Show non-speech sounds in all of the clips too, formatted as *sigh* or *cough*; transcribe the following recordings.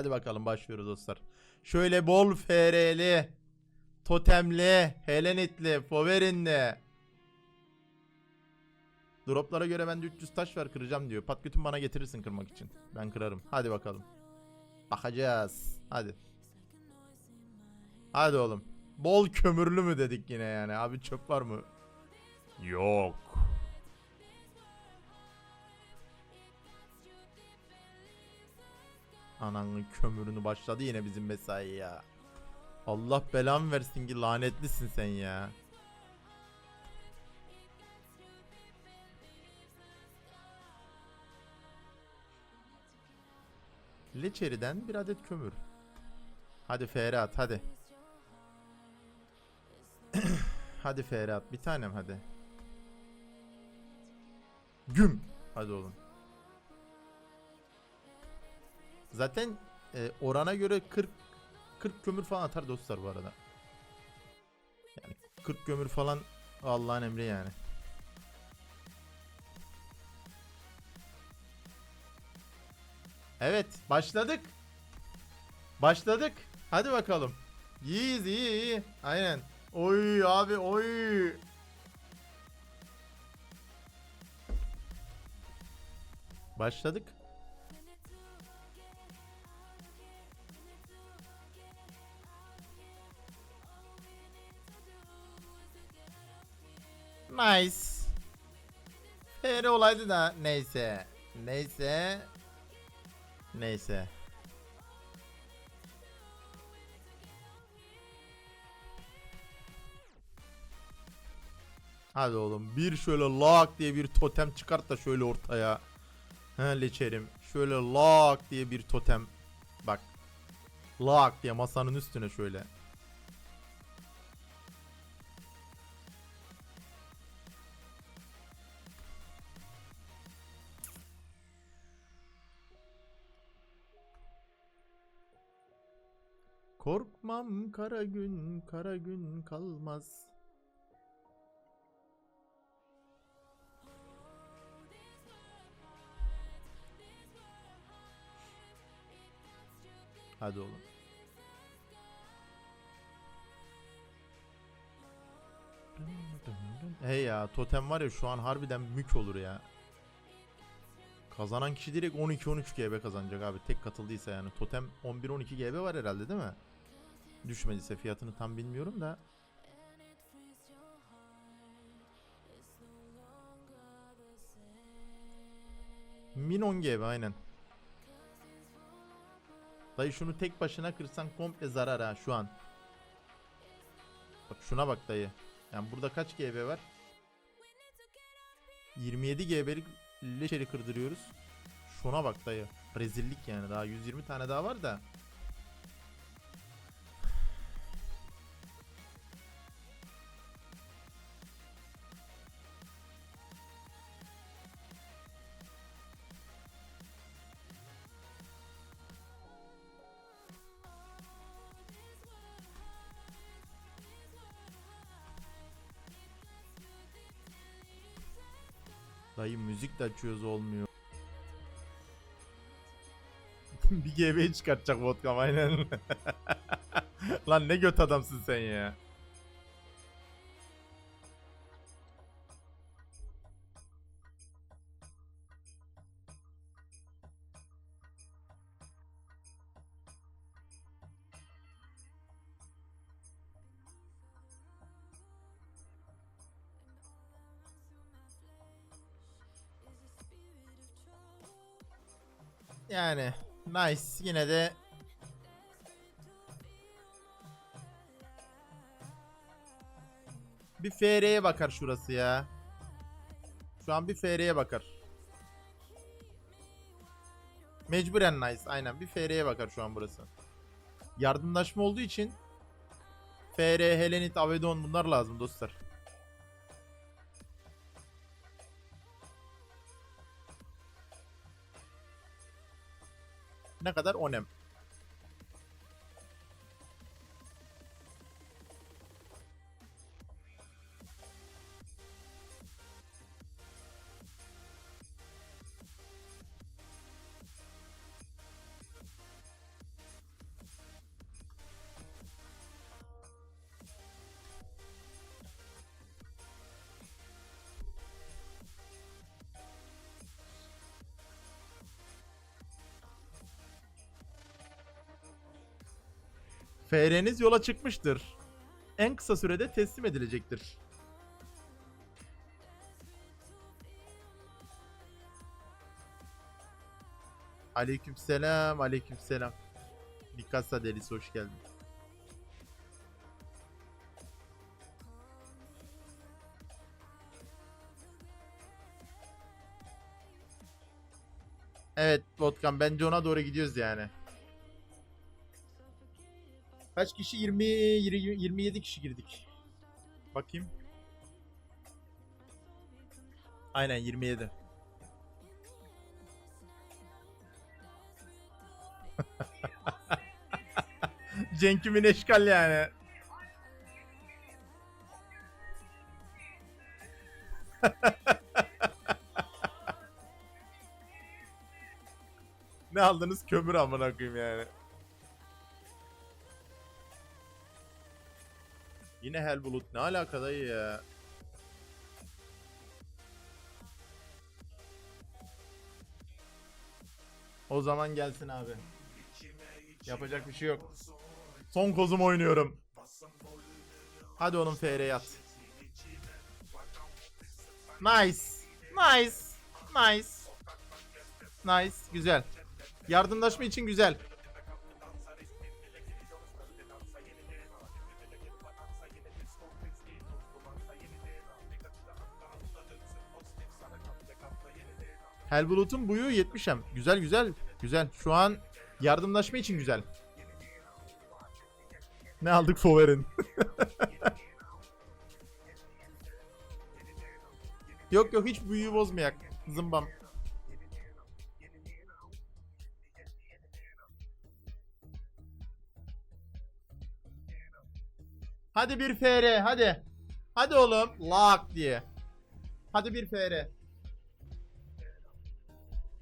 Hadi bakalım başlıyoruz dostlar. Şöyle bol FR'li, totemli, helenitli, poverinli. Droplara göre bende 300 taş var kıracağım diyor. Patkütün bana getirirsin kırmak için. Ben kırarım. Hadi bakalım. Bakacağız. Hadi. Hadi oğlum. Bol kömürlü mü dedik yine yani. Abi çöp var mı? Yok. Ananın kömürünü başladı yine bizim mesai ya. Allah belamı versin ki lanetlisin sen ya. Leçeriden bir adet kömür. Hadi Ferhat hadi. *clears throat* hadi Ferhat bir tanem hadi. Güm. Hadi oğlum. Zaten e, orana göre 40 40 kömür falan atar dostlar bu arada. Yani 40 kömür falan Allah'ın emri yani. Evet başladık. Başladık. Hadi bakalım. İyiyiz iyi iyi. Aynen. Oy abi oy. Başladık. Nice. Fere olaydı da neyse. Neyse. Neyse. Hadi oğlum bir şöyle lak diye bir totem çıkart da şöyle ortaya. He leçerim. Şöyle lak diye bir totem. Bak. Lak diye masanın üstüne şöyle. Korkmam kara gün, kara gün kalmaz. Hadi oğlum. Hey ya totem var ya şu an harbiden mük olur ya. Kazanan kişi direkt 12-13 GB kazanacak abi tek katıldıysa yani. Totem 11-12 GB var herhalde değil mi? Düşmediyse fiyatını tam bilmiyorum da. Min 10 GB aynen. Dayı şunu tek başına kırsan komple zarar ha şu an. Bak şuna bak dayı. Yani burada kaç GB var? 27 GB'lik leşeri kırdırıyoruz. Şuna bak dayı. Rezillik yani daha 120 tane daha var da. Dayı müzik de açıyoruz olmuyor. *laughs* bir GB çıkartacak vodka aynen. *laughs* Lan ne göt adamsın sen ya. Yani nice yine de bir FR'ye bakar şurası ya. Şu an bir FR'ye bakar. Mecburen nice aynen bir FR'ye bakar şu an burası. Yardımlaşma olduğu için FR, Helenit, Avedon bunlar lazım dostlar. Ne kadar? Onem. FR'niz yola çıkmıştır. En kısa sürede teslim edilecektir. Aleykümselam, aleykümselam. Mikasa delisi hoş geldin. Evet Vodkan bence ona doğru gidiyoruz yani. Kaç kişi? 20 20 27 kişi girdik. Bakayım. Aynen 27. *laughs* Cenk'imin eşkal yani. *laughs* ne aldınız? Kömür amına koyayım yani. Yine Helbulut ne alaka dayı ya? O zaman gelsin abi. Yapacak bir şey yok. Son kozum oynuyorum. Hadi onun FR yat. Nice. Nice. Nice. Nice. Güzel. Yardımlaşma için güzel. Helbulut'un buyu 70'em. Güzel güzel. Güzel. Şu an yardımlaşma için güzel. Ne aldık Fover'in? *laughs* yok yok hiç büyüyü bozmayak. Zımbam. Hadi bir FR hadi. Hadi oğlum. Lak diye. Hadi bir FR.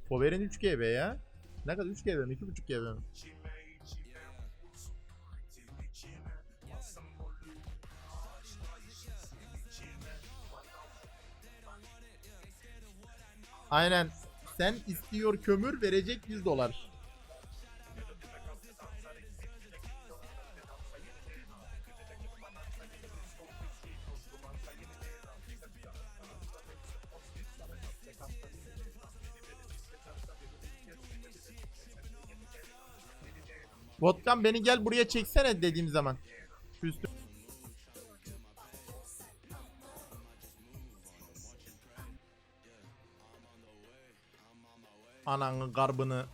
Fover'in 3 GB ya. Ne kadar 3 GB mi? 2.5 GB mi? Aynen. Sen istiyor kömür verecek 100 dolar. Vodkan beni gel buraya çeksene dediğim zaman. Şu üstü- Ananın garbını.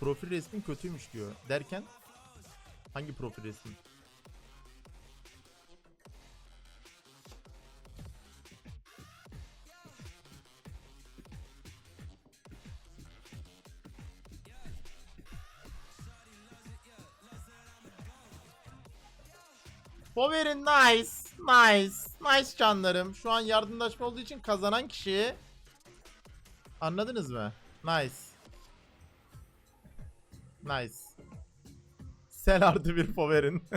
Profil resmin kötüymüş diyor. Derken hangi profil resmi? Very nice. Nice. Nice canlarım. Şu an yardımlaşma olduğu için kazanan kişi. Anladınız mı? Nice. Nice. Sen artı bir poverin. *laughs*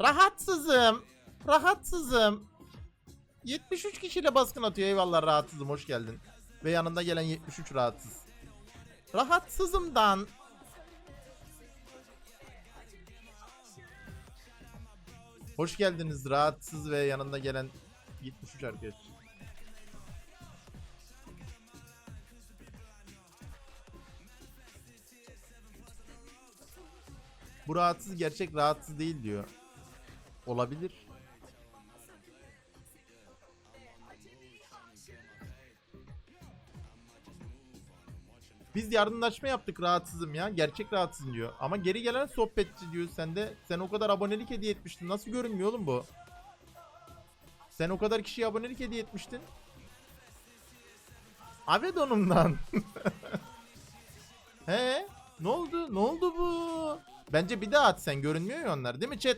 Rahatsızım. Rahatsızım. 73 kişiyle baskın atıyor. Eyvallah rahatsızım. Hoş geldin. Ve yanında gelen 73 rahatsız. Rahatsızımdan. Hoş geldiniz rahatsız ve yanında gelen 73 arkadaş. Bu rahatsız gerçek rahatsız değil diyor. Olabilir. Biz yardımlaşma yaptık rahatsızım ya. Gerçek rahatsızım diyor. Ama geri gelen sohbetçi diyor sen de. Sen o kadar abonelik hediye etmiştin. Nasıl görünmüyor oğlum bu? Sen o kadar kişiye abonelik hediye etmiştin. Avedon'umdan. *laughs* He? Ne oldu? Ne oldu bu? Bence bir daha at sen. Görünmüyor ya onlar. Değil mi chat?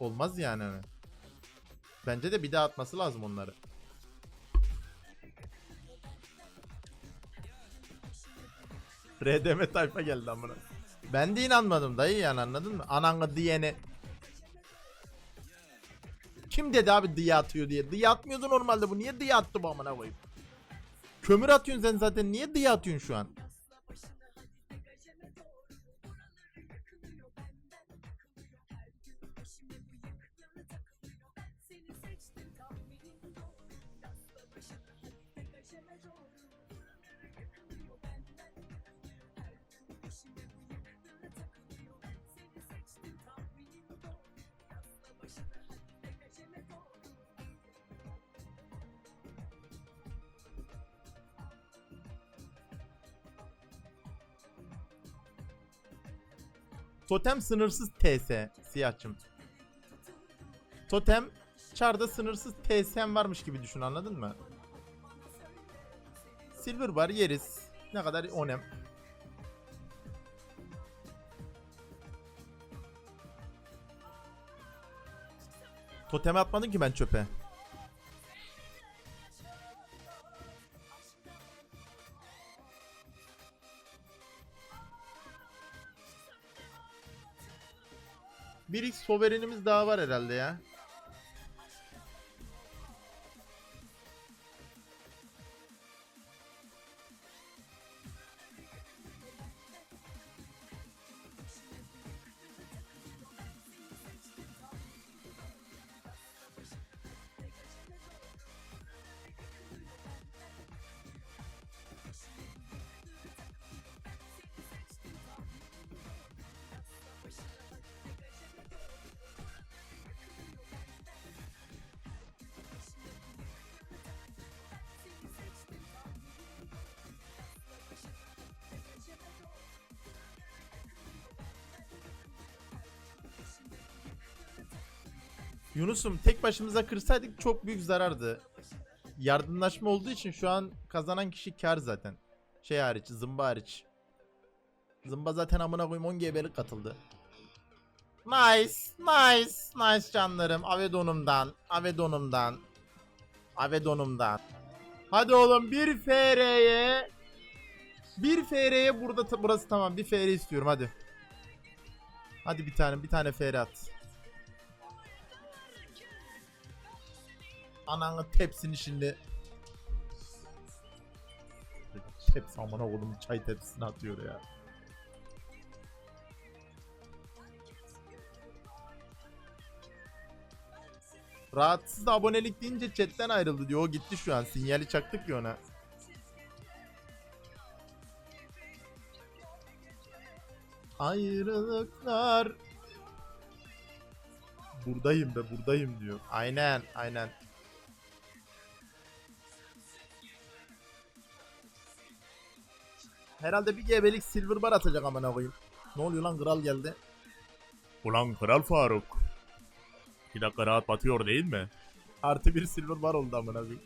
Olmaz yani. hani. Bence de bir daha atması lazım onları. RDM tayfa geldi amına. Ben de inanmadım dayı yani anladın mı? Ananı diyene. Kim dedi abi dıya atıyor diye? Dıya atmıyordu normalde bu. Niye dıya attı bu amına koyayım? Kömür atıyorsun sen zaten. Niye dıya atıyorsun şu an? Totem sınırsız TS siyahçım. Totem çarda sınırsız TSM varmış gibi düşün anladın mı? Silver bar yeriz. Ne kadar onem. Totemi atmadın ki ben çöpe. Bir X soverenimiz daha var herhalde ya. Yunus'um tek başımıza kırsaydık çok büyük zarardı. Yardımlaşma olduğu için şu an kazanan kişi kar zaten. Şey hariç, zımba hariç. Zımba zaten amına koyayım 10 GB'lik katıldı. Nice, nice, nice canlarım. Avedonumdan, Avedonumdan. Avedonumdan. Hadi oğlum bir FR'ye bir FR'ye burada burası tamam. Bir FR istiyorum hadi. Hadi bir tane bir tane FR at. Ananı tepsini şimdi. Tepsi amına oğlum çay tepsisine atıyor ya. Rahatsız abonelik deyince chatten ayrıldı diyor. O gitti şu an. Sinyali çaktık ya ona. Ayrılıklar. Buradayım be buradayım diyor. Aynen aynen. Herhalde bir gebelik silver bar atacak amına koyayım. Ne oluyor lan kral geldi. Ulan Kral Faruk. Bir dakika rahat batıyor değil mi? Artı bir silver bar oldu amına koyayım.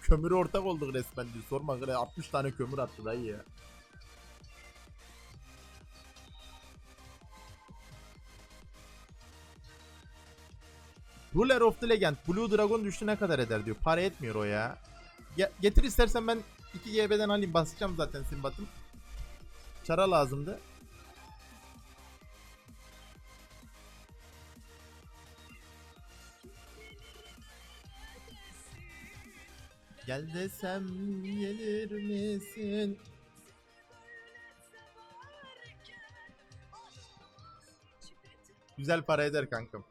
Kömürü ortak olduk resmen diyor. Sorma kre 60 tane kömür attı dayı ya. Ruler of the Legend Blue Dragon düştü ne kadar eder diyor. Para etmiyor o ya. Ge- getir istersen ben 2 GB'den alayım basacağım zaten simbatım. Çara lazımdı. Gel desem gelir misin? Güzel para eder kankam.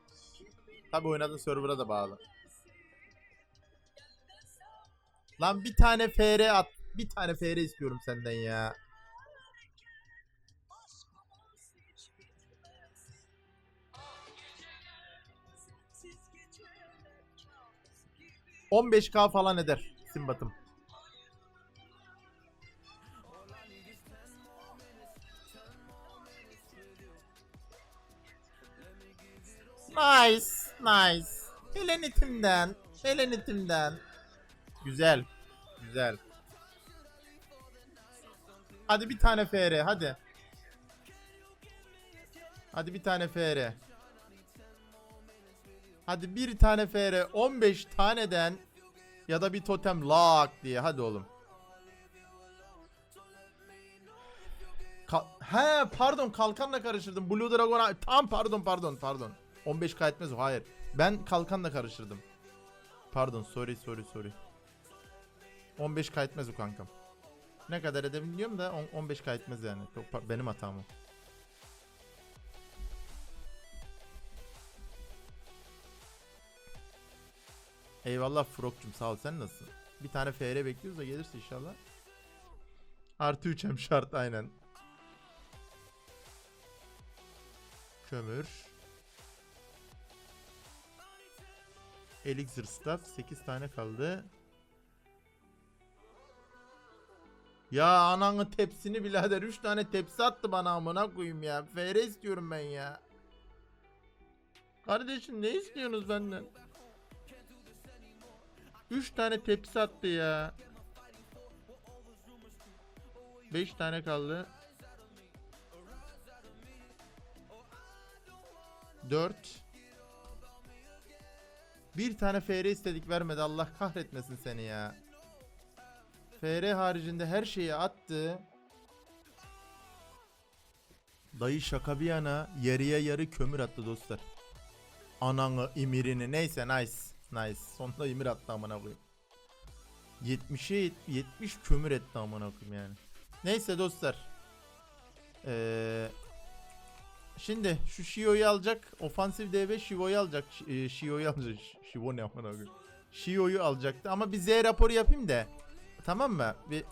Tabi oynadığın server'a da bağlı. Lan bir tane FR at. Bir tane FR istiyorum senden ya. ...15k falan eder Simbat'ım. Nice, nice. Helenitimden, Helenitimden. Güzel, güzel. Hadi bir tane FR, hadi. Hadi bir tane FR. Hadi bir tane FR, 15 taneden Ya da bir totem lak diye hadi oğlum. Ka- He pardon kalkanla karıştırdım. Blue Dragon'a tam pardon pardon pardon. 15k etmez o hayır. Ben kalkanla karıştırdım. Pardon sorry sorry sorry. 15k etmez o kankam. Ne kadar edebiliyorum da on- 15k etmez yani. Benim hatam o. Eyvallah Frog'cum sağ ol sen nasılsın? Bir tane FR bekliyoruz da gelirse inşallah. Artı 3 hem şart aynen. Kömür. Elixir staff 8 tane kaldı. Ya ananın tepsini birader 3 tane tepsi attı bana amına koyayım ya. FR istiyorum ben ya. Kardeşim ne istiyorsunuz benden? 3 tane tepsi attı ya. 5 tane kaldı. 4 Bir tane FR istedik vermedi Allah kahretmesin seni ya. FR haricinde her şeyi attı. Dayı şaka bir yana yarıya yarı kömür attı dostlar. Ananı imirini neyse nice. Nice. Sonunda imir attı amına koyayım. 70'e yet- 70 kömür etti amına koyayım yani. Neyse dostlar. Ee, şimdi şu Shio'yu alacak. Ofansif DB Shio'yu alacak. E, Shio'yu alacak. Shio ne amına koyayım. Shio'yu alacaktı ama bir Z raporu yapayım da. Tamam mı? Bir